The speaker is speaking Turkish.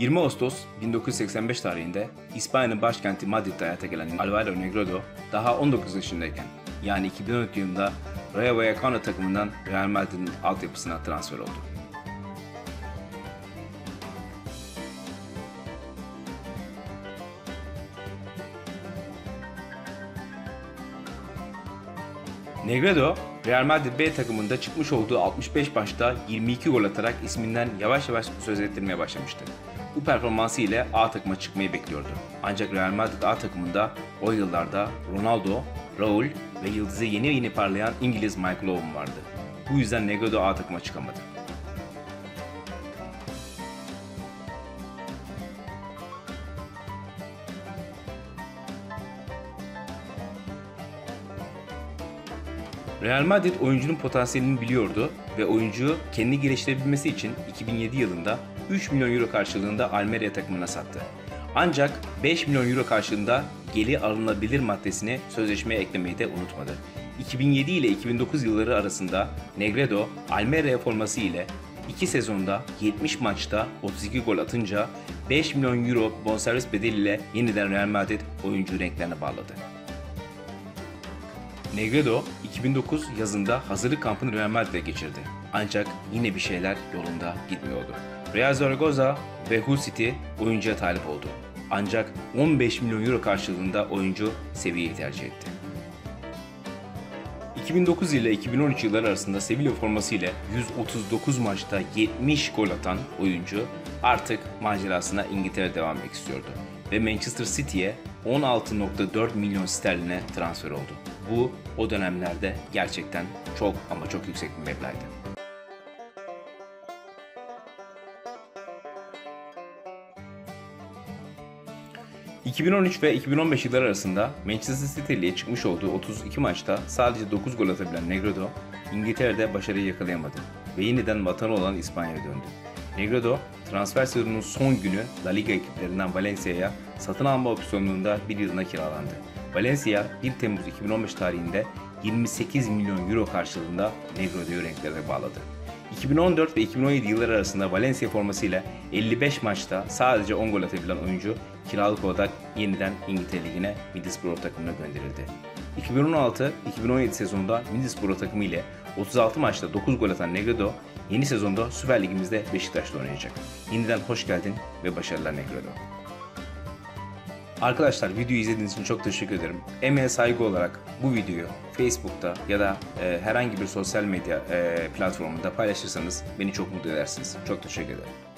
20 Ağustos 1985 tarihinde İspanya'nın başkenti Madrid'de hayata gelen Alvaro Negredo daha 19 yaşındayken yani 2014 yılında Rayo Vallecano takımından Real Madrid'in altyapısına transfer oldu. Negredo, Real Madrid B takımında çıkmış olduğu 65 maçta 22 gol atarak isminden yavaş yavaş söz ettirmeye başlamıştı. Bu performansı ile A takıma çıkmayı bekliyordu. Ancak Real Madrid A takımında o yıllarda Ronaldo, Raul ve yıldızı yeni yeni parlayan İngiliz Michael Owen vardı. Bu yüzden Negredo A takıma çıkamadı. Real Madrid oyuncunun potansiyelini biliyordu ve oyuncuyu kendi geliştirebilmesi için 2007 yılında 3 milyon euro karşılığında Almeria takımına sattı. Ancak 5 milyon euro karşılığında geri alınabilir maddesini sözleşmeye eklemeyi de unutmadı. 2007 ile 2009 yılları arasında Negredo Almeria forması ile 2 sezonda 70 maçta 32 gol atınca 5 milyon euro bonservis bedeliyle yeniden Real Madrid oyuncu renklerine bağladı. Negredo 2009 yazında hazırlık kampını Real Madrid'e geçirdi. Ancak yine bir şeyler yolunda gitmiyordu. Real Zaragoza ve Hull City oyuncuya talip oldu. Ancak 15 milyon euro karşılığında oyuncu Sevilla'yı tercih etti. 2009 ile 2013 yılları arasında Sevilla forması ile 139 maçta 70 gol atan oyuncu artık macerasına İngiltere devam etmek istiyordu ve Manchester City'ye 16.4 milyon sterline transfer oldu. Bu o dönemlerde gerçekten çok ama çok yüksek bir meblağdı. ...2013 ve 2015 yılları arasında Manchester City çıkmış olduğu 32 maçta sadece 9 gol atabilen Negredo, İngiltere'de başarıyı yakalayamadı ve yeniden vatanı olan İspanya'ya döndü. Negredo, transfer sezonunun son günü La Liga ekiplerinden Valencia'ya satın alma opsiyonluğunda bir yılına kiralandı. Valencia 1 Temmuz 2015 tarihinde 28 milyon euro karşılığında Negredo'yu renklerine bağladı. 2014 ve 2017 yılları arasında Valencia formasıyla 55 maçta sadece 10 gol atabilen oyuncu kiralık olarak yeniden İngiltere Ligi'ne Middlesbrough takımına gönderildi. 2016-2017 sezonunda Middlesbrough takımı ile 36 maçta 9 gol atan Negredo yeni sezonda Süper Ligimizde Beşiktaş'ta oynayacak. Yeniden hoş geldin ve başarılar Negredo. Arkadaşlar videoyu izlediğiniz için çok teşekkür ederim. Emeğe saygı olarak bu videoyu Facebook'ta ya da e, herhangi bir sosyal medya e, platformunda paylaşırsanız beni çok mutlu edersiniz. Çok teşekkür ederim.